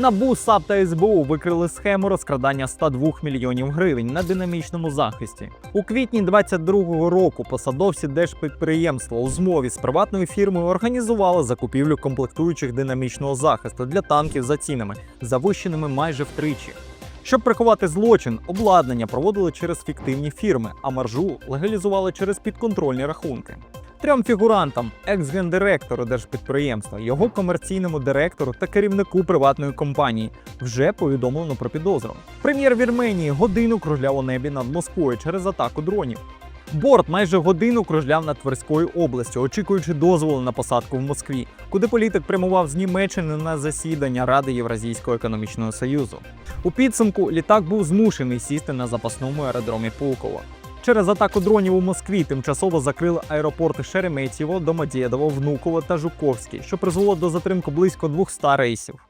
НАБУ, САП та СБУ викрили схему розкрадання 102 мільйонів гривень на динамічному захисті. У квітні 22-го року посадовці держпідприємства у змові з приватною фірмою організували закупівлю комплектуючих динамічного захисту для танків за цінами, завищеними майже втричі. Щоб приховати злочин, обладнання проводили через фіктивні фірми, а маржу легалізували через підконтрольні рахунки. Трьом фігурантам, екс-гендиректору держпідприємства, його комерційному директору та керівнику приватної компанії, вже повідомлено про підозру. Прем'єр Вірменії годину кружляв у небі над Москвою через атаку дронів. Борт майже годину кружляв над Тверською областю, очікуючи дозволу на посадку в Москві, куди політик прямував з Німеччини на засідання Ради Євразійського економічного союзу. У підсумку літак був змушений сісти на запасному аеродромі Пулково. Через атаку дронів у Москві тимчасово закрили аеропорти Шереметьєво, Домодєдово, Внуково та Жуковський, що призвело до затримки близько 200 рейсів.